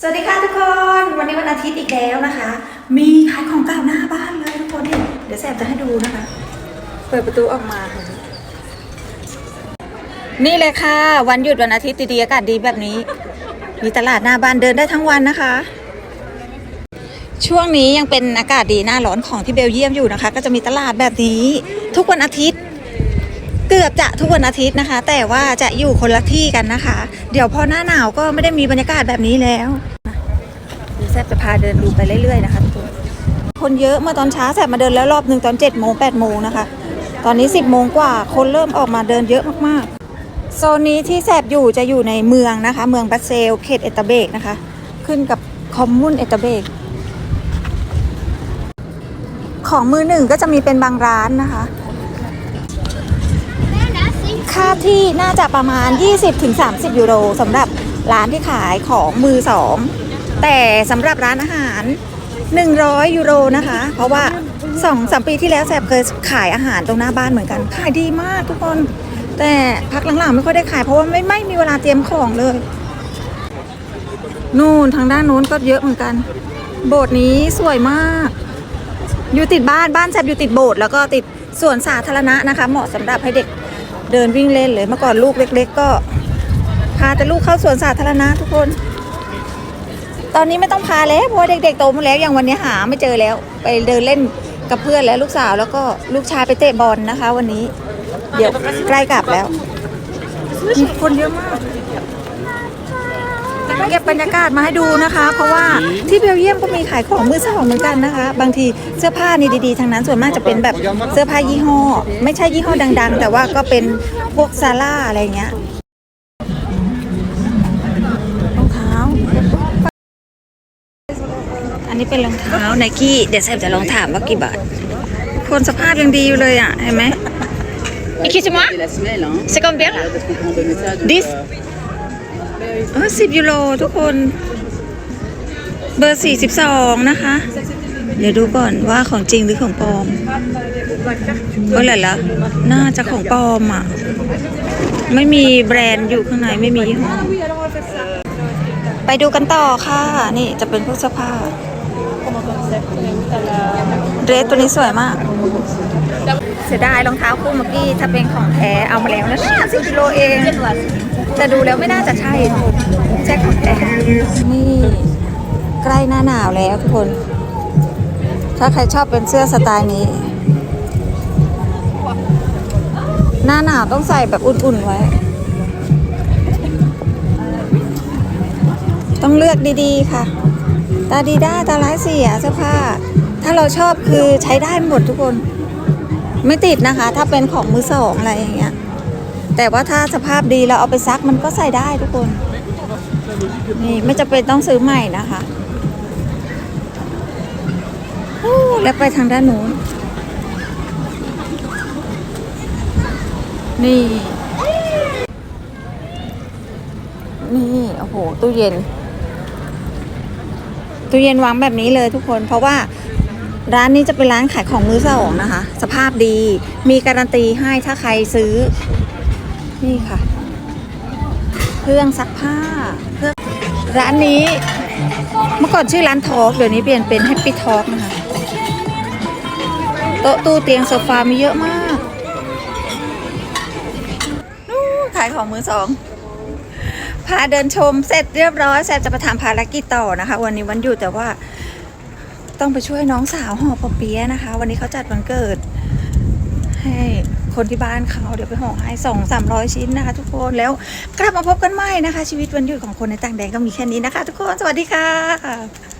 สวัสดีค่ะทุกคน วันนี้วันอาทิตย์อีกแล้วนะคะ มีขายของเก่าหน้าบ้านเลยทุกคนเนี่ยเดี๋ยวแสบจะให้ดูนะคะ เปิดประตูออกมาค่ะนี่เลยค่ะ วันหยุดวันอาทิตย์ดีๆอากาศดีแบบนี้ มีตลาดหน้าบ้านเดินได้ทั้งวันนะคะ ช่วงนี้ยังเป็นอากาศดีหน้าร้อนของที่เบลเยียมอยู่นะคะ ก็จะมีตลาดแบบนี้ ทุกวันอาทิตย์ กือบจะทุกวันอาทิตย์นะคะ แต่ว่าจะอยู่คนละที่กันนะคะ เดี๋ยวพอหน้าหนาวก็ไม่ได้มีบรรยากาศแบบนี้แล้วดี๋ยวแซบจะพาเดินดูไปเรื่อยๆนะคะทุกคนคนเยอะเมื่อตอนเช้าแซบมาเดินแล้วรอบหนึ่งตอน7จ็ดโมงแปดโมงนะคะ ตอนนี้ 10บโมงกว่าคนเริ่มออกมาเดินเยอะมากๆโซนนี้ที่แซบอยู่จะอยู่ในเมืองนะคะ เมืองบัสเซลเขตเอตเบกนะคะ ขึ้นกับคอมมุนเอตเบกของมือหนึ่งก็จะมีเป็นบางร้านนะคะ ค่าที่น่าจะประมาณ 20-30 ยูโรสำหรับร้านที่ขายของมือสองแต่สำหรับร้านอาหาร 100 ยูโรนะคะ เพราะว่า2อสปีที่แล้วแซบเคยขายอาหารตรงหน้าบ้านเหมือนกัน ขายดีมากทุกคน แต่พักหลังๆไม่ค่อยได้ขายเพราะว่าไม่ไม่มีเวลาเตรียมของเลย นู่นทางด้านโน้นก็เยอะเหมือนกัน โบสถ์นี้สวยมาก อยู่ติดบ้านบ้านแซบอยู่ติดโบสถ์แล้วก็ติดสวนสาธารณะนะคะ เหมาะสำหรับให้เด็ก เดินวิ่งเล่นเลยเมื่อก่อนลูกเล็ก ๆ ก็ พาแต่ลูกเข้าสวนสาธารณะทุกคน ตอนนี้ไม่ต้องพาแล้วเพราะเด็กๆโตมาแล้วอย่างวันนี้หาไม่เจอแล้ว ไปเดินเล่นกับเพื่อนแล้วลูกสาวแล้วก็ลูกชายไปเตะบอลนะคะ วันนี้ เดี๋ยวใกล้กลับแล้ว คนเยอะมาก เก็บบรรยากาศมาให้ดูนะคะ เพราะว่าที่เบลเยียมก็มีขายของมือสองเหมือนกันนะคะ บางทีเสื้อผ้านี่ดีๆทางนั้นส่วนมากจะเป็นแบบเสื้อผ้ายี่ห้อ ไม่ใช่ยี่ห้อดัง ๆ แต่ว่าก็เป็นพวกซาร่าอะไรเงี้ยรองเท้า อันนี้เป็นรองเท้าไนกี้เดี๋ยวแซมจะลองถามว่ากี่บาทคนสภาพยังดีอยู่เลยอะเห็นไหม Excuse-moi C'est combien 10 เออสิบยูโรทุกคน เบอร์สี่สิบสองนะคะ เดี๋ยวดูก่อนว่าของจริงหรือของปลอมเออเหรอละน่าจะของปลอมอะ ไม่มีแบรนด์อยู่ข้างในไม่มีห้อไปดูกันต่อค่ะ นี่จะเป็นพวกเสื้อผ้า เดรสตัวนี้สวยมากเสียดายรองเท้าคู่เมื่อกี้ถ้าเป็นของแท้เอามาแล้วนะสิบกิโลเองแต่ดูแล้วไม่น่าจะใช่ใช่ของแท้นี่ใกล้หน้าหนาวแล้วทุกคน ถ้าใครชอบเป็นเสื้อสไตล์นี้ หน้าหนาวต้องใส่แบบอุ่นๆไว้ ต้องเลือกดีๆค่ะ ตาดีได้ตาร้ายเสียเสื้อผ้า ถ้าเราชอบคือใช้ได้หมดทุกคน ไม่ติดนะคะ ถ้าเป็นของมือสองอะไรอย่างเงี้ย แต่ว่าถ้าสภาพดีเราเอาไปซักมันก็ใส่ได้ทุกคน นี่ไม่จะเป็นต้องซื้อใหม่นะคะโอ้แล้วไปทางด้านนู้น นี่ นี่ โอ้โห ตู้เย็น ตู้เย็นวางแบบนี้เลยทุกคน เพราะว่าร้านนี้จะเป็นร้านขายของมือสองนะคะ สภาพดี มีการันตีให้ถ้าใครซื้อ นี่ค่ะ เครื่องซักผ้าเครื่องร้านนี้ เมื่อก่อนชื่อร้านทอกเดี๋ยวนี้เปลี่ยนเป็นแฮปปี้ทอกนะคะ โต๊ะตู้เตียงโซฟามีเยอะมากขายของมือสอง พาเดินชมเสร็จเรียบร้อยแซมจะไปทำภารกิจต่อนะคะ วันนี้วันหยุดแต่ว่าต้องไปช่วยน้องสาวห่อปอเปี๊ยะนะคะ วันนี้เขาจัดวันเกิด ให้คนที่บ้านเขาเดี๋ยวไปห่อให้สองสามร้อยชิ้นนะคะ ทุกคนแล้วกลับมาพบกันใหม่นะคะ ชีวิตวันหยุดของคนในต่างแดนก็มีแค่นี้นะคะ ทุกคนสวัสดีค่ะ